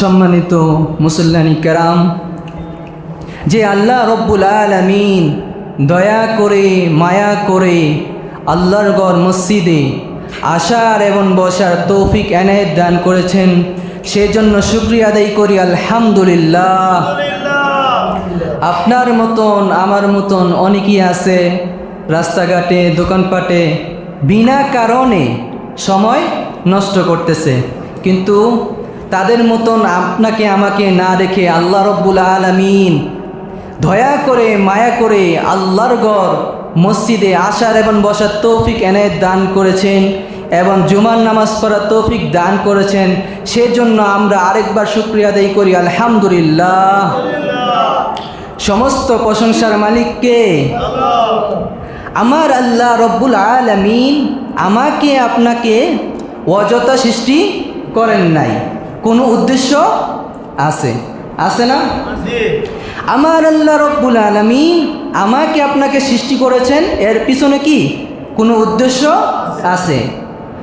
সম্মানিত মুসল্লানি কেরাম, যে আল্লাহ রব্বুল আলমিন দয়া করে, মায়া করে আল্লাহর গড় মসজিদে আসার এবং বসার তৌফিক এনায়েত দান করেছেন, সেজন্য শুক্রিয়া আদায় করি, আলহামদুলিল্লাহ। আপনার মতন, আমার মতন অনেকেই আছে রাস্তাঘাটে, দোকানপাটে, বিনা কারণে সময় নষ্ট করতেছে। কিন্তু তাদের মতন আপনাকে আমাকে না রেখে আল্লাহ রব্বুল আলমিন দয়া করে, মায়া করে আল্লাহর গড় মসজিদে আসার এবং বসার তৌফিক এনায়েত দান করেছেন এবং জুমার নামাজ পড়ার তৌফিক দান করেছেন। সেজন্য আমরা আরেকবার শুক্রিয়া আদায় করি, আলহামদুলিল্লাহ। সমস্ত প্রশংসার মালিককে আমার আল্লাহ রব্বুল আলমিন আমাকে আপনাকে অযথা সৃষ্টি করেন নাই। কোনো উদ্দেশ্য আছে। আছে না? আমার আল্লাহ রব্বুল আলমিন আমাকে আপনাকে সৃষ্টি করেছেন এর পিছনে কি? কোনো উদ্দেশ্য আছে।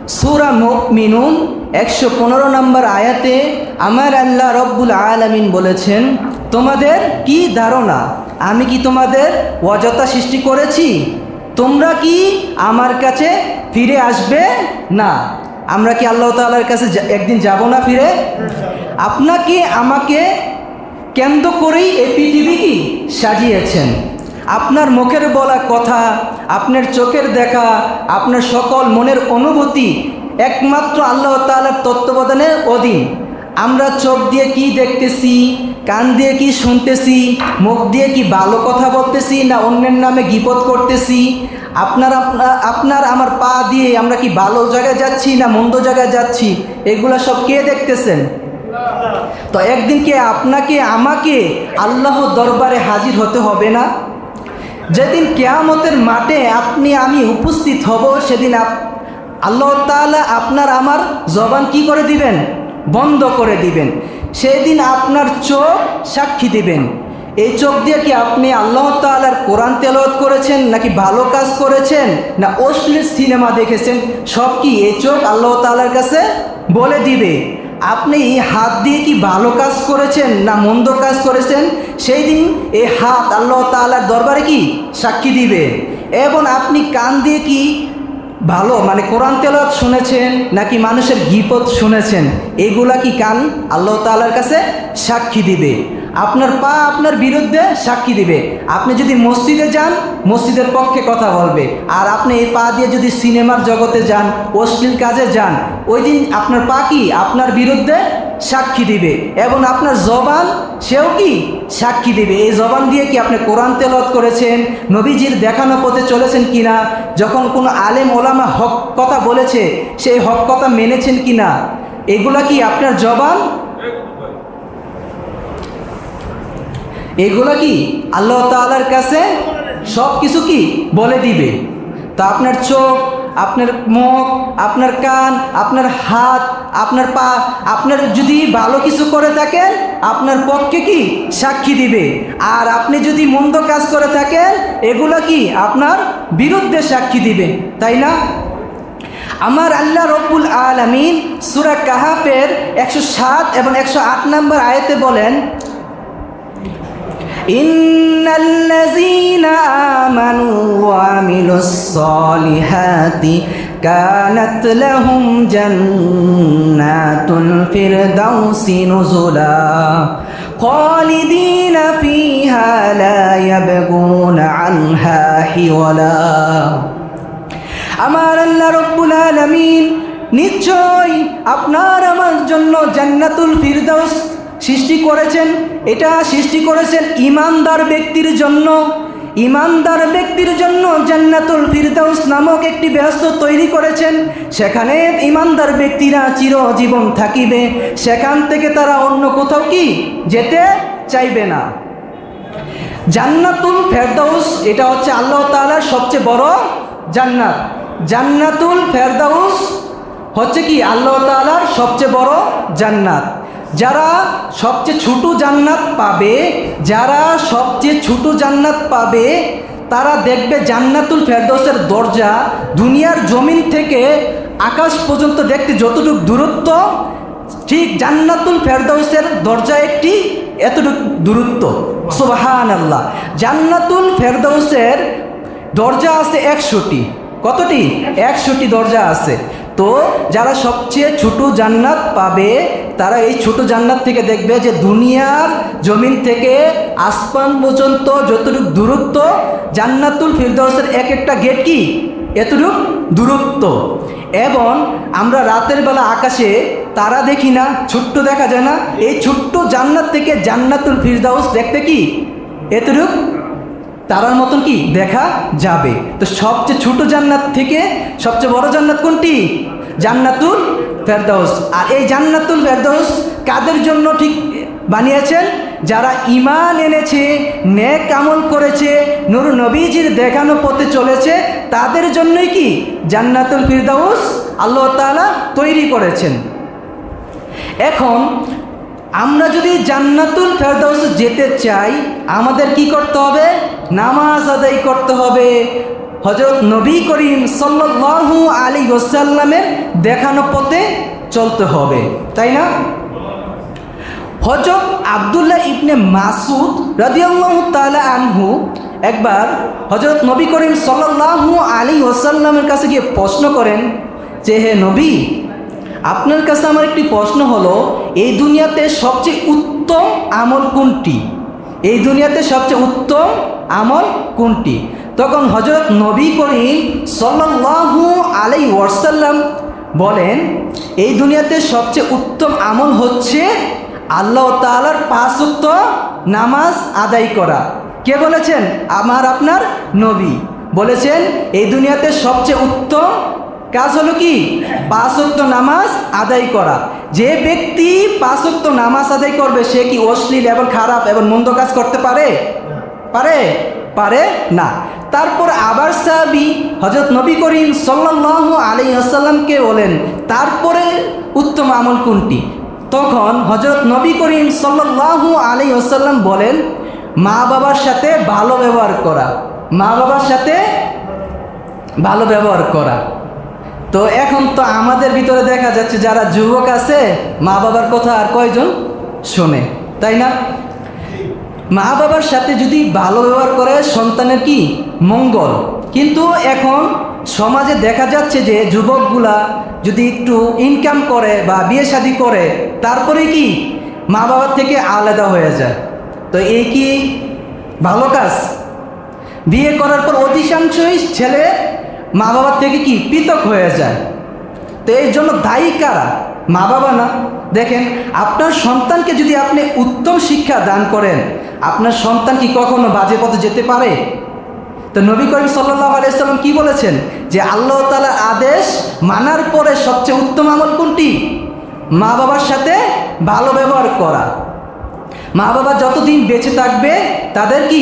সুরা মিনুন একশো পনেরো নম্বর আয়াতে আমার আল্লাহ রব্বুল আলমিন বলেছেন তোমাদের কি ধারণা? আমি কি তোমাদের অযথা সৃষ্টি করেছি? তোমরা কি আমার কাছে ফিরে আসবে না? আমরা কি আল্লাহ তাল্লার কাছে একদিন যাব না ফিরে? আপনাকে, আমাকে কেন্দ্র করেই এই পৃথিবী কি সাজিয়েছেন। আপনার মুখের বলা কথা, আপনার চোখের দেখা, আপনার সকল মনের অনুভূতি একমাত্র আল্লাহ তাআলার তত্ত্বাবধানের অধীন। আমরা চোখ দিয়ে কি দেখতেছি কান দিয়ে কি শুনতেছি, মুখ দিয়ে কি ভালো কথা বলতেছি না অন্যের নামে গিপত করতেছি? আপনার আপনার আমার পা দিয়ে আমরা কি ভালো জায়গায় যাচ্ছি না মন্দ জায়গায় যাচ্ছি? এগুলা সব কে দেখতেছেন? তো একদিন কি আপনাকে, আমাকে আল্লাহ দরবারে হাজির হতে হবে না? যেদিন কেয়ামতের মাঠে আপনি, আমি উপস্থিত হব, সেদিন আল্লাহ তাআলা আপনার আমার জবান কি করে দিবেন? বন্ধ করে দিবেন। সেদিন আপনার চোখ সাক্ষী দিবেন। এই চোখ দিয়ে কি আপনি আল্লাহ তাআলার কোরআন তেলাওয়াত করেছেন নাকি ভালো কাজ করেছেন না অশ্লীল সিনেমা দেখেছেন? সব কি এই চোখ আল্লাহ তাআলার কাছে বলে দিবে। আপনি হাত দিয়ে কি ভালো কাজ করেছেন না মন্দ কাজ করেছেন? সেই দিন এই হাত আল্লাহ তাআলার দরবারে কি সাক্ষী দিবে? এবং আপনি কান দিয়ে কি ভালো মানে কোরআন তেলত শুনেছেন নাকি মানুষের গিপত শুনেছেন, এগুলা কি কান? আল্লাহ তাআলার কাছে সাক্ষী দিবে। আপনার পা আপনার বিরুদ্ধে সাক্ষী দিবে। আপনি যদি মসজিদে যান, মসজিদের পক্ষে কথা বলবে। আর আপনি এই পা দিয়ে যদি সিনেমার জগতে যান, অশ্লীল কাজে যান, ওই দিন আপনার পা কি আপনার বিরুদ্ধে সাক্ষী দিবে? এবং আপনার জবান, সেও কি সাক্ষী দিবে? এই জবান দিয়ে কি আপনি কোরআন তেলত করেছেন, নবীজির দেখানো পথে চলেছেন কিনা? যখন কোনো আলেম, ওলামা হক কথা বলেছে, সেই হক কথা মেনেছেন কিনা? এগুলা কি আপনার জবান এগুলো কি আল্লাহ তাআলার কাছে? সব কিছু কি বলে দিবে? তা আপনার চোখ, আপনার মুখ, আপনার কান, আপনার হাত, আপনার পা, আপনার যদি ভালো কিছু করে থাকেন, আপনার পক্ষে কি সাক্ষী দিবে? আর আপনি যদি মন্দ কাজ করে থাকেন, এগুলো কি আপনার বিরুদ্ধে সাক্ষী দিবে? তাই না? আমার আল্লাহ রব্বুল আলমিন সুরা কাহাফের একশো সাত এবং একশো আট নম্বর আয়তে বলেন إن الذين آمنوا وعملوا الصالحات كانت لهم جنات الفردوس نزلا خالدين فيها لا يبغون عنها حولا আমার আল্লাহ রব্বুল আলমিন নিশ্চয় আপনার আমার জন্য জান্নাতুল ফিরদাউস সৃষ্টি করেছেন, এটা সৃষ্টি করেছেন ইমানদার ব্যক্তির জন্য। ইমানদার ব্যক্তির জন্য জান্নাতুল ফিরদাউস নামক একটি ব্যস্ত তৈরি করেছেন। সেখানে ইমানদার ব্যক্তিরা চিরজীবন থাকিবে। সেখান থেকে তারা অন্য কোথাও কি যেতে চাইবে না। জান্নাতুল ফেরদাউস, এটা হচ্ছে আল্লাহ তাআলার সবচেয়ে বড় জান্নাত। জান্নাতুল ফেরদাউস হচ্ছে কি? আল্লাহ তাআলার সবচেয়ে বড় জান্নাত। যারা সবচেয়ে ছোট জান্নাত পাবে, যারা সবচেয়ে ছোট জান্নাত পাবে, তারা দেখবে জান্নাতুল ফেরদৌসের দরজা দুনিয়ার জমিন থেকে আকাশ পর্যন্ত দেখতে যতটুকু দূরত্ব, ঠিক জান্নাতুল ফেরদৌসের দরজা একটি এতটুকু দূরত্ব। সুবাহান আল্লাহ জান্নাতুল ফেরদৌসের দরজা আছে একশোটি। কতটি? একশোটি দরজা আছে। তো যারা সবচেয়ে ছোট জান্নাত পাবে, তারা এই ছোট জান্নাত থেকে দেখবে যে দুনিয়ার জমিন থেকে আসমান পর্যন্ত যতটুকু দূরত্ব, জান্নাতুল ফিরদৌসের এক একটা গেট কি? এতটুক দূরত্ব। এবং আমরা রাতের বেলা আকাশে তারা দেখি না, ছোট্ট দেখা যায় না। এই ছোট্ট জান্নাত থেকে জান্নাতুল ফিরদাউস দেখতে কি? এতটুক তারার মতন কি? দেখা যাবে। তো সবচেয়ে ছোট জান্নাত থেকে সবচেয়ে বড় জান্নাত কোনটি? জান্নাতুল ফেরদৌস আর এই জান্নাতুল ফেরদৌস কাদের জন্য ঠিক বানিয়েছেন? যারা ইমান এনেছে, নেক আমল করেছে, নুর নবীজির দেখানো পথে চলেছে, তাদের জন্যই কি জান্নাতুল ফিরদাউস আল্লাহ তাআলা তৈরি করেছেন? এখন আমরা যদি জান্নাতুল ফেরদাউস যেতে চাই, আমাদের কি করতে হবে? নামাজ আদায় করতে হবে। হজরত নবী করিম সাল্লাল্লাহু আলী ওসাল্লামের দেখানো পথে চলতে হবে, তাই না? হজরত আবদুল্লাহ ইবনে মাসুদ রাদিয়াল্লাহু তাআলা আনহু একবার হজরত নবী করিম সাল্লাল্লাহু আলী ওসাল্লামের কাছে গিয়ে প্রশ্ন করেন যে, হে নবী, আপনার কাছে আমার একটি প্রশ্ন হলো, এই দুনিয়াতে সবচেয়ে উত্তম আমল কোনটি? এই দুনিয়াতে সবচেয়ে উত্তম আমল কোনটি? তখন হজরত নবী করিম সাল্লাল্লাহু আলাই ওয়াসাল্লাম বলেন, এই দুনিয়াতে সবচেয়ে উত্তম আমল হচ্ছে আল্লাহ তালার পাঁচুক্ত নামাজ আদায় করা। কে বলেছেন? আমার, আপনার নবী। বলেছেন, এই দুনিয়াতে সবচেয়ে উত্তম কাজ হলো কি? পাঁচক্ত নামাজ আদায় করা। যে ব্যক্তি পাঁচক্ত নামাজ আদায় করবে, সে কি অশ্লীল এবং খারাপ এবং মন্দ কাজ করতে পারে? পারে? পারে না। তারপর আবার সাহাবি হজরত নবী করিম সাল্লাল্লাহু আলাই আসাল্লামকে বলেন, তারপরে উত্তম আমল কোনটি? তখন হজরত নবী করিম সাল্লাল্লাহু আলাই আসাল্লাম বলেন মা বাবার সাথে ভালো ব্যবহার করা। মা বাবার সাথে ভালো ব্যবহার করা। তো এখন তো আমাদের ভিতরে দেখা যাচ্ছে যারা যুবক আছে, মা বাবার কথা আর কয়জন শোনে, তাই না? মা বাবার সাথে যদি ভালো ব্যবহার করে, সন্তানের কি? মঙ্গল। কিন্তু এখন সমাজে দেখা যাচ্ছে যে যুবকগুলা যদি একটু ইনকাম করে বা বিয়ে শাদি করে, তারপরে কি? মা বাবার থেকে আলাদা হয়ে যায়। তো এই কি ভালো কাজ? বিয়ে করার পর অধিকাংশই ছেলে মা বাবার থেকে কি পৃথক হয়ে যায়? তো এই জন্য দায়ী কারা? মা বাবা না। দেখেন, আপনার সন্তানকে যদি আপনি উত্তম শিক্ষা দান করেন, আপনার সন্তান কি কখনো বাজে পথে যেতে পারে? তো নবী করিম সাল্লাহ আলাইসাল্লাম কি বলেছেন? যে আল্লাহ তালার আদেশ মানার পরে সবচেয়ে উত্তম আমল কোনটি? মা বাবার সাথে ভালো ব্যবহার করা। মা বাবা যতদিন বেঁচে থাকবে, তাদের কি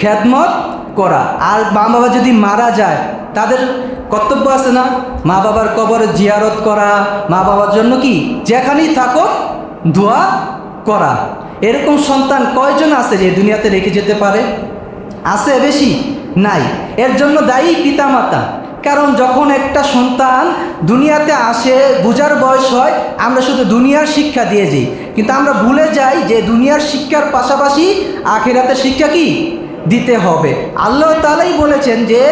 খ্যাতমত করা? আর মা বাবা যদি মারা যায়, তাদের কর্তব্য আছে না? মা বাবার কবরে জিয়ারত করা মা বাবার জন্য কি? যেখানেই থাকো দোয়া করা। এরকম সন্তান কয়জন আছে যে দুনিয়াতে রেখে যেতে পারে? আছে বেশি? নাই। এর জন্য দায়ী পিতামাতা। কারণ যখন একটা সন্তান দুনিয়াতে আসে, বুঝার বয়স হয়, আমরা শুধু দুনিয়ার শিক্ষা দিয়ে যাই। কিন্তু আমরা ভুলে যাই যে দুনিয়ার শিক্ষার পাশাপাশি আখেরাতের শিক্ষা কি? দিতে হবে। আল্লাহ তালাই বলেছেন যে,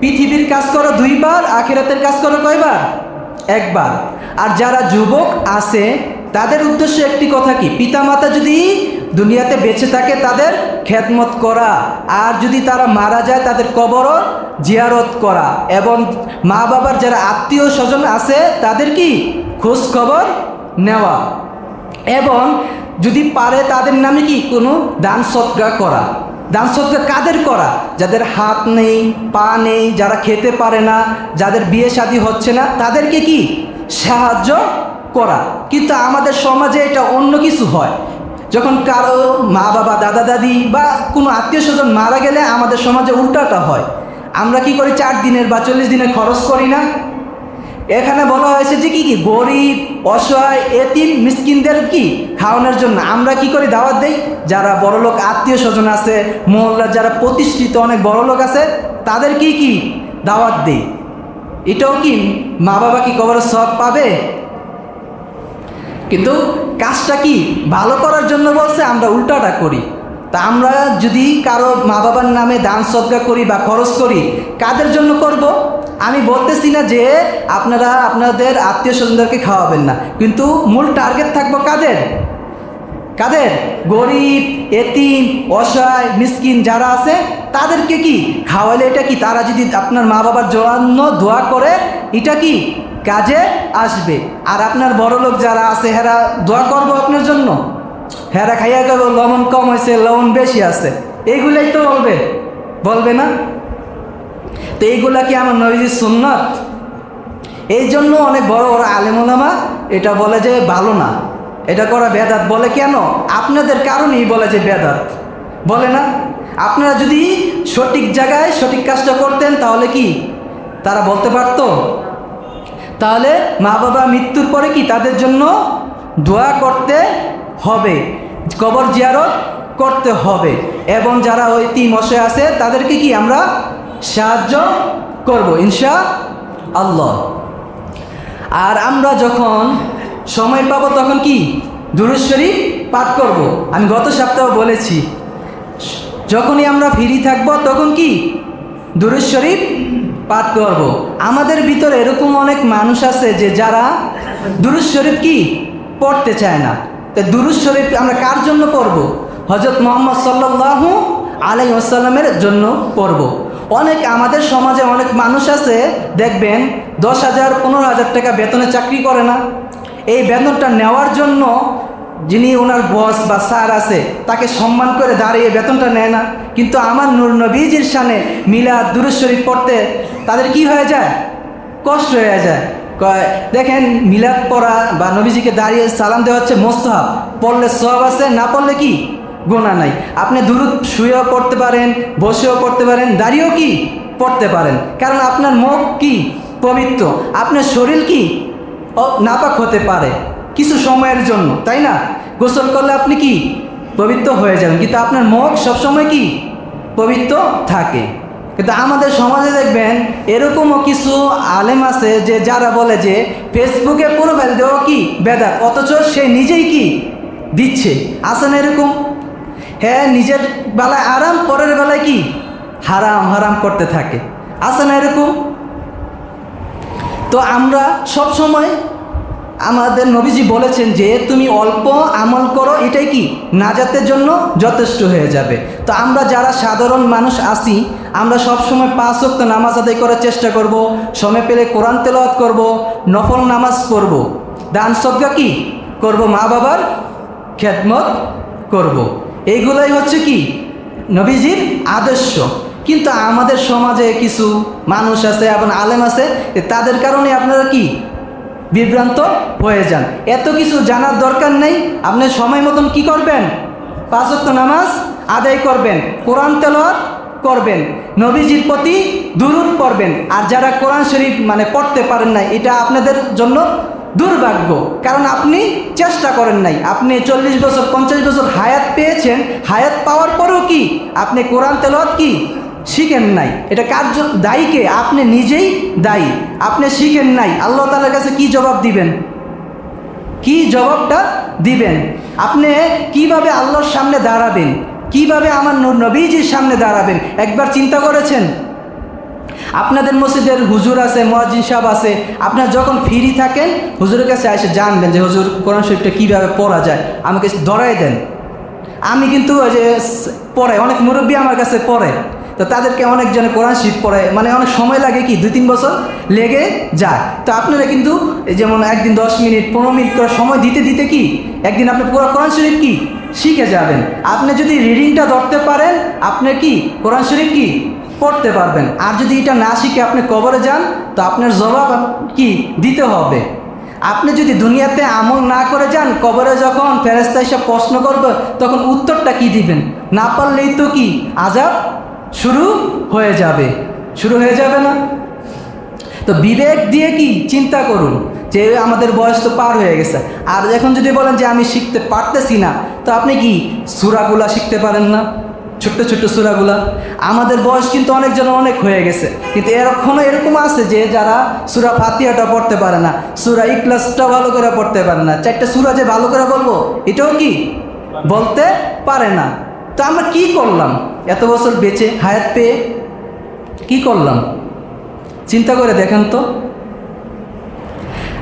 পৃথিবীর কাজ করো দুইবার, আখেরাতের কাজ করো কয়বার? একবার। আর যারা যুবক আছে, তাদের উদ্দেশ্য একটি কথা কি? পিতামাতা যদি দুনিয়াতে বেঁচে থাকে তাদের খেদমত করা। আর যদি তারা মারা যায়, তাদের কবরও জিয়ারত করা। এবং মা বাবার যারা আত্মীয় স্বজন আছে, তাদের কি? খোঁজ খবর নেওয়া। এবং যদি পারে, তাদের নামে কি? কোনো দান সৎকার করা। দান সৎকার কাদের করা? যাদের হাত নেই, পা নেই, যারা খেতে পারে না, যাদের বিয়ে শাদী হচ্ছে না, তাদেরকে কি? সাহায্য করা। কিন্তু আমাদের সমাজে এটা অন্য কিছু হয়। যখন কারও মা বাবা, দাদা, দাদি বা কোনো আত্মীয় স্বজন মারা গেলে আমাদের সমাজে উল্টাটা হয়। আমরা কি করি? চার দিনের বা চল্লিশ দিনের খরচ করি না? এখানে বলা হয়েছে যে কি কি? গরিব, অসহায়, এতিম, মিসকিনদের কি? খাওয়ানোর জন্য। আমরা কি করি? দাওয়াত দেই। যারা বড়লোক আত্মীয় স্বজন আছে মহল্লার যারা প্রতিষ্ঠিত অনেক বড়লোক আছে, তাদের কি কি? দাওয়াত দেই। এটাও কি, মা বাবা কি কবরের সব পাবে? কিন্তু কাজটা কি ভালো করার জন্য বলছে, আমরা উল্টাটা করি। তা আমরা যদি কারও মা বাবার নামে দান সদ্গা করি বা খরচ করি, কাদের জন্য করব? আমি বলতেছি না যে আপনারা আপনাদের আত্মীয় স্বজনদেরকে খাওয়াবেন না, কিন্তু মূল টার্গেট থাকব কাদের? কাদের? গরিব, এতিম, অসহায়, মিসকিন যারা আছে, তাদেরকে কি? খাওয়ালে এটা কি? তারা যদি আপনার মা বাবার জন্য দোয়া করে, এটা কি? কাজে আসবে। আর আপনার বড় লোক যারা আছে, হেরা দোয়া করব আপনার জন্য। হেরা খাইয়া গেল লবণ কম হয়েছে লবণ বেশি আছে। এইগুলাই তো বলবে। বলবে না? তো এইগুলা কি আমার নবীজির সুন্নত? এই জন্য অনেক বড় বড় আলেমোলামা এটা বলে যে ভালো না। এটা করা বেদাত বলে কেন? আপনাদের কারণেই বলে যে বেদাত। বলে না? আপনারা যদি সঠিক জায়গায় সঠিক কাজটা করতেন তাহলে কি? তারা বলতে পারতো? তাহলে মা বাবা মৃত্যুর পরে কি তাদের জন্য দোয়া করতে হবে? কবর জিয়ারত করতে হবে। এবং যারা ওই তিন মশে আছে, তাদেরকে কি আমরা সাহায্য করব? ইনশা আল্লাহ আর আমরা যখন সময় পাবো, তখন কি দুরুজ শরীফ পাঠ করব? আমি গত সপ্তাহ বলেছি। যখনই আমরা ফ্রি থাকব, তখন কি দুরুজ শরীফ পাঠ করব আমাদের ভিতরে এরকম অনেক মানুষ আছে যে যারা দুরুজ শরীফ কি? পড়তে চায় না। তো দুরুজ শরীফ আমরা কার জন্য পড়ব? হজরত মোহাম্মদ সাল্লাহু আলাই আসাল্লামের জন্য পড়ব। অনেক আমাদের সমাজে অনেক মানুষ আছে, দেখবেন, দশ হাজার, পনেরো হাজার টাকা বেতনে চাকরি করে না। এই বেতনটা নেওয়ার জন্য যিনি ওনার বস বা স্যার আছে, তাকে সম্মান করে দাঁড়িয়ে বেতনটা নেয় না। কিন্তু আমার নূর নবীজির সানে মিলাদ দুরুজ পড়তে তাদের কি হয়ে যায়? কষ্ট হয়ে যায়। দেখেন মিলাদ পড়া বা নবীজিকে দাঁড়িয়ে সালাম দেওয়া হচ্ছে মোস্তহাব পড়লে সব আছে, না পড়লে কি? গোনা নাই। আপনি দূরত শুয়েও পড়তে পারেন, বসেও পড়তে পারেন, দাঁড়িয়েও কি? পড়তে পারেন। কারণ আপনার মুখ কি? পবিত্র। আপনার শরীর কি? নাপাক হতে পারে। কিছু সময়ের জন্য, তাই না? গোসল করলে আপনি কি? পবিত্র হয়ে যাবেন। কিন্তু আপনার মুখ সবসময় কি? পবিত্র থাকে। কিন্তু আমাদের সমাজে দেখবেন, এরকমও কিছু আলেম আছে যে যারা বলে যে, ফেসবুকে প্রোফাইল দেওয়া কি? বেদাত। অথচ সে নিজেই কি? দিচ্ছে। আছে না এরকম? হ্যাঁ নিজের বেলায় আরাম, পরের বেলায় কি? হারাম হারাম করতে থাকে। আছে না এরকম? তো আমরা সব সময় আমাদের নবীজি বলেছেন যে, তুমি অল্প আমল করো, এটাই কি? নাজাতের জন্য যথেষ্ট হয়ে যাবে। তো আমরা যারা সাধারণ মানুষ আসি আমরা সব সময় পাঁচ ওয়াক্ত নামাজ আদায় করার চেষ্টা করব, সময় পেলে কোরআন তেলাওয়াত করব, নফল নামাজ পড়ব। দান সজ্ঞা কি? করব মা বাবার খেদমত করব। এইগুলাই হচ্ছে কি? নবীজির আদর্শ। কিন্তু আমাদের সমাজে কিছু মানুষ আছে এবং আলেম আছে তাদের কারণে আপনারা কি? বিভ্রান্ত হয়ে যান। এত কিছু জানার দরকার নেই। আপনি সময় মতন কি করবেন? পাঁচত্ব নামাজ আদায় করবেন, কোরআন তেলাওয়াত করবেন, নবীজির প্রতি দুরুদ পড়বেন। আর যারা কোরআন শরীফ মানে পড়তে পারেন না এটা আপনাদের জন্য দুর্ভাগ্য। কারণ আপনি চেষ্টা করেন নাই। আপনি চল্লিশ বছর, পঞ্চাশ বছর হায়াত পেয়েছেন। হায়াত পাওয়ার পরেও কি? আপনি কোরআন তেলাওয়াত কি? শিখেন নাই। এটা কার জ- দায়ী কে? আপনি নিজেই দায়ী। আপনি শিখেন নাই। আল্লাহ তালার কাছে কি জবাব দিবেন? কি জবাবটা দিবেন? আপনি কীভাবে আল্লাহর সামনে দাঁড়াবেন? কীভাবে আমার নবীজির সামনে দাঁড়াবেন? একবার চিন্তা করেছেন? আপনাদের মসজিদের হুজুর আছে মহাজিন সাহেব আছে। আপনার যখন ফ্রি থাকেন, হুজুরের কাছে এসে জানবেন যে, হুজুর, কোরআন শরীফটা কীভাবে পড়া যায়? আমাকে ধরাই দেন। আমি কিন্তু ওই যে পড়ে অনেক মুরব্বী আমার কাছে পড়ে। তো তাদেরকে অনেকজনে কোরআন শরীফ পড়ে মানে অনেক সময় লাগে কি, দুই তিন বছর লেগে যায়। তো আপনারা কিন্তু যেমন একদিন দশ মিনিট, পনেরো মিনিট করে সময় দিতে দিতে কি, একদিন আপনি পুরো কোরআন শরীফ কি, শিখে যাবেন। আপনি যদি রিডিংটা ধরতে পারেন, আপনি কি, কোরআন শরীফ কি, পড়তে পারবেন। আর যদি এটা না শিখে আপনি কবরে যান, তো আপনার জবাব কি, দিতে হবে। আপনি যদি দুনিয়াতে আমল না করে যান, কবরে যখন ফেরেস্তা এসে প্রশ্ন করবে, তখন উত্তরটা কি দিবেন? না পারলেই তো কি আজাব শুরু হয়ে যাবে। শুরু হয়ে যাবে না? তো বিবেক দিয়ে কি চিন্তা করুন যে আমাদের বয়স তো পার হয়ে গেছে। আর এখন যদি বলেন যে আমি শিখতে পারতেছি না, তো আপনি কি সুরাগুলা শিখতে পারেন না? ছোট্ট ছোট্ট সুরাগুলা। আমাদের বয়স কিন্তু অনেকজন অনেক হয়ে গেছে। কিন্তু এরকমও এরকম আছে যে যারা সুরা ফাতিয়াটা পড়তে পারে না, সুরা ইকলাসটা ভালো করে পড়তে পারে না। চারটা সুরা যে ভালো করে বলব, এটাও কি বলতে পারে না? তো আমরা কি করলাম? এত বছর বেঁচে হায়াত পেয়ে কি করলাম? চিন্তা করে দেখেন তো।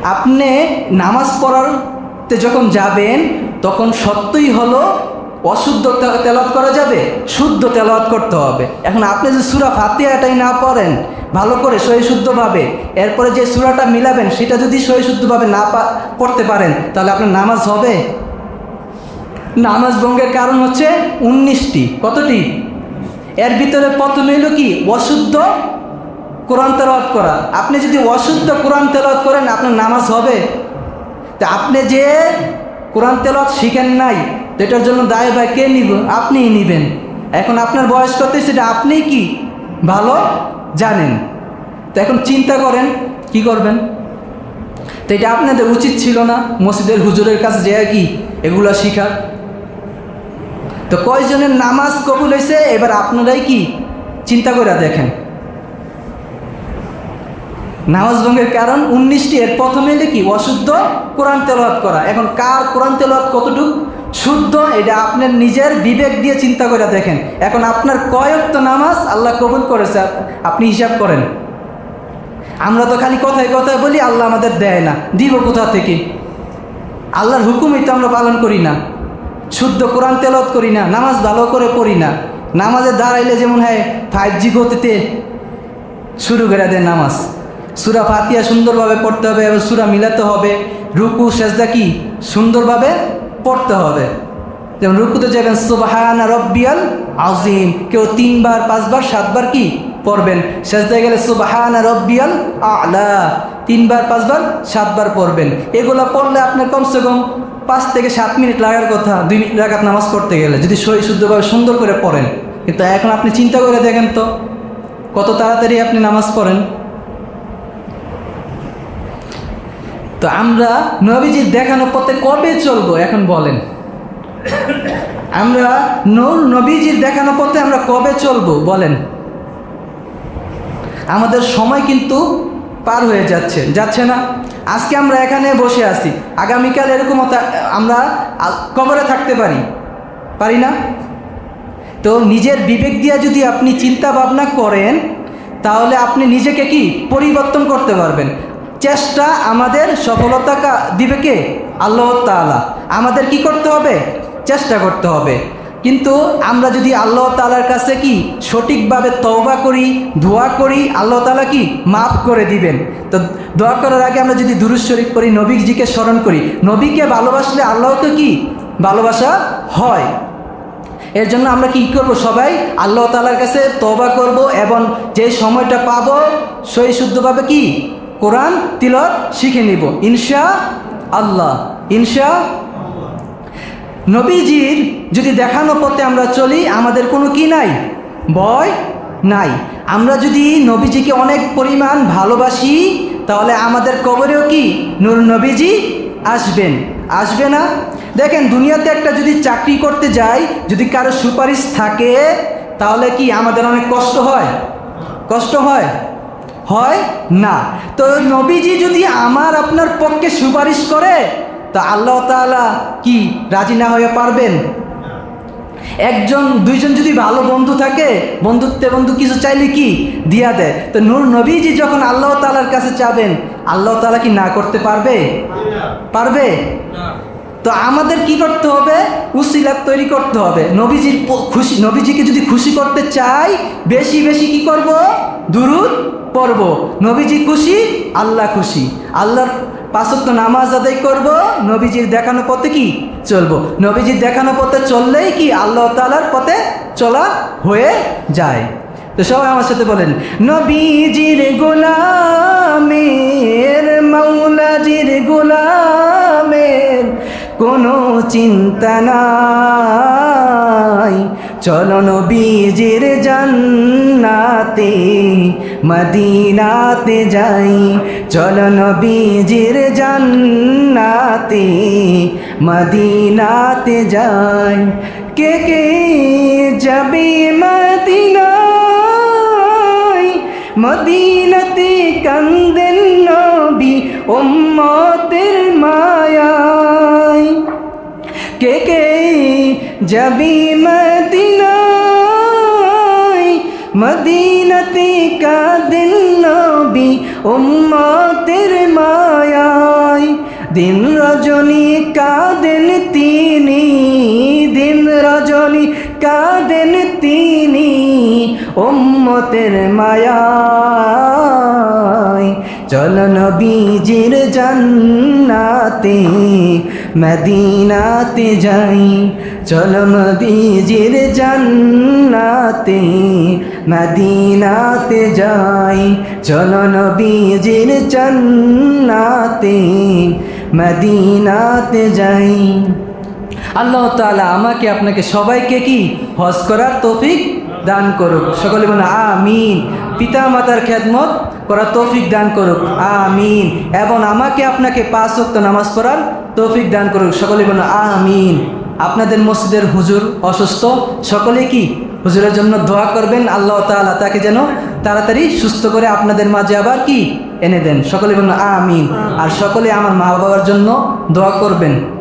আপনি নামাজ পড়ারতে যখন যাবেন, তখন সত্যই হলো অশুদ্ধ তেলাওয়াত করা যাবে, শুদ্ধ তেলাওয়াত করতে হবে। এখন আপনি যে সুরা ফাতিহাটাই না পড়েন, ভালো করে সহিশুদ্ধভাবে এরপরে যে সুরাটা মিলাবেন, সেটা যদি সহিশুদ্ধভাবে না পা- পড়তে পারেন, তাহলে আপনার নামাজ হবে? নামাজ ভঙ্গের কারণ হচ্ছে উনিশটি। কতটি? এর ভিতরে প্রথমে হলো কি? অশুদ্ধ কোরআন তেলাওয়াত করা। আপনি যদি অশুদ্ধ কোরআন তেলাওয়াত করেন, আপনার নামাজ হবে। তা আপনি যে কোরআন তেলাওয়াত শিখেন নাই এটার জন্য দায় ভাই কে নিব? আপনিই নিবেন। এখন আপনার বয়স কত সেটা আপনিই কি? ভালো জানেন। তো এখন চিন্তা করেন, কি করবেন? তো এটা আপনাদের উচিত ছিল না। মসজিদের হুজুরের কাছে যে কি? এগুলো শিখার। তো কয়জনের নামাজ কবুল হয়েছে এবার আপনারাই কি চিন্তা করে দেখেন। নামাজ ভঙ্গের কারণ উনিশটি, এর প্রথমে কি? অশুদ্ধ কোরআন তেলাওয়াত করা। এখন কার কোরআন তেলাওয়াত কতটুকু? শুদ্ধ, এটা আপনার নিজের বিবেক দিয়ে চিন্তা করে দেখেন। এখন আপনার কয়েকত নামাজ আল্লাহ কবুল করেছে? আপনি হিসাব করেন। আমরা তো খালি কথায় কথায় বলি, আল্লাহ আমাদের দেয় না। দিব কোথা থেকে? আল্লাহর হুকুমই তো আমরা পালন করি না। শুদ্ধ কোরআন তেলত করি না, নামাজ ভালো করে পড়ি না। নামাজে দাঁড়াইলে যেমন হয় ফাইভ জি গতিতে শুরু করে দেয় নামাজ। সুরা ফাতিয়া সুন্দরভাবে পড়তে হবে এবং সুরা মিলাতে হবে। রুকু, সেজদা কি? সুন্দরভাবে পড়তে হবে। যেমন রুকুতে যাবেন, সুবাহান রব্বিয়াল আজিম কেউ তিনবার, পাঁচবার, সাতবার কি? পড়বেন। সেজদায় গেলে সুবাহান রব্বিয়াল আলা। তিনবার, পাঁচবার, সাতবার পড়বেন। এগুলো পড়লে আপনার কমসে কম পাঁচ থেকে সাত মিনিট লাগার কথা, দুই মিনিট লাগাত নামাজ পড়তে গেলে, যদি সহি শুদ্ধভাবে সুন্দর করে পড়েন। কিন্তু এখন আপনি চিন্তা করে দেখেন তো, কত তাড়াতাড়ি আপনি নামাজ পড়েন। তো আমরা নবীজির দেখানো পথে কবে চলবো এখন বলেন। আমরা নবীজির দেখানো পথে আমরা কবে চলবো বলেন। আমাদের সময় কিন্তু পার হয়ে যাচ্ছে যাচ্ছে না। আজকে আমরা এখানে বসে আছি। আগামীকাল এরকম আমরা কবরে থাকতে পারি। পারি না? তো নিজের বিবেক দিয়ে যদি আপনি চিন্তা ভাবনা করেন, তাহলে আপনি নিজেকে কি? পরিবর্তন করতে পারবেন। চেষ্টা আমাদের সফলতা দিবে কে? আল্লাহ তাআলা। আমাদের কি করতে হবে? চেষ্টা করতে হবে। কিন্তু আমরা যদি আল্লাহ তালার কাছে কি সঠিকভাবে তওবা করি, দোয়া করি, আল্লাহ তালা কি মাফ করে দিবেন? তো দোয়া করার আগে আমরা যদি দুরুজ শরীফ করি নবীজিকে স্মরণ করি। নবীকে ভালোবাসলে আল্লাহকে কি ভালোবাসা হয়? এর জন্য আমরা কি করব সবাই? আল্লাহ তালার কাছে তবা করব এবং যে সময়টা পাবো, সই শুদ্ধভাবে কি? কোরআন তিলত শিখে নিব। ইনশা আল্লাহ, ইনশা নবীজির যদি দেখানো পথে আমরা চলি, আমাদের কোনো কি নাই? ভয় নাই। আমরা যদি নবীজিকে অনেক পরিমাণ ভালোবাসি, তাহলে আমাদের কবরেও কি নূর নবীজি আসবেন? আসবে না? দেখেন, দুনিয়াতে একটা যদি চাকরি করতে যাই, যদি কারও সুপারিশ থাকে, তাহলে কি আমাদের অনেক কষ্ট হয়? কষ্ট হয়? হয় না। তো নবীজি যদি আমার, আপনার পক্ষে সুপারিশ করে তা আল্লাহ তাআলা কি রাজি না হয়ে পারবেন? একজন, দুইজন যদি ভালো বন্ধু থাকে বন্ধুত্বে বন্ধু কিছু চাইলে কি দিয়া দেয়? তো নূর নবীজি যখন আল্লাহ তালার কাছে চাবেন, আল্লাহ তালা কি না করতে পারবে? পারবে? তো আমাদের কি করতে হবে? উসিলাত তৈরি করতে হবে। নবীজির খুশি, নবীজিকে যদি খুশি করতে চাই, বেশি বেশি কি করব? দুরুদ পড়ব। নবীজি খুশি, আল্লাহ খুশি। আল্লাহর পাঁচত্ব নামাজ আদায় করব, নবীজির দেখানো পথে কি চলবো? নবীজির দেখানো পথে চললেই কি আল্লাহ তালার পথে চলা হয়ে যায়? তো সবাই আমার সাথে বলেন, নবীজির গোলামের মৌলাজির গোলামের কোনো চিন্তা নাই। চলো নবীজির জান্নাতে মদিনাতে যাই। চলো নবীজির জান্নাতে মদিনাতে যাই। কে কে যাবে মদিনায়? মদিনাতে কান্দেন নবী উম্মতের মায়ায়। কে কে যাবি মদিনায়? মদিনাতে কাদেন নবী, উম্মতের মায়ায়। দিন রজনী কাদেন তিনি, দিন রজনী কাদেন তিনি, উম্মতের মায়ায়। চল নবীজির জান্নাতে, মদিনাতে যাই। চল নবীজির জান্নাতে, মদিনাতে যাই। চল নবীজির জান্নাতে, মদিনাতে যাই। আল্লাহ তাআলা আমাকে, আপনাকে সবাইকে কি? হজ করার তৌফিক দান করুক। সকলে বলে আমিন। পিতা মাতার খেদমত করার তৌফিক দান করুক। আমিন। এবং আমাকে আপনাকে পাঁচ ওয়াক্ত নামাজ পড়ার তৌফিক দান করুক। সকলে বলুন, আমিন। আপনাদের মসজিদের হুজুর অসুস্থ, সকলে কি হুজুরের জন্য দোয়া করবেন? আল্লাহ তালা তাকে যেন তাড়াতাড়ি সুস্থ করে আপনাদের মাঝে আবার কি এনে দেন। সকলে বলুন, আমিন। আর সকলে আমার মা বাবার জন্য দোয়া করবেন।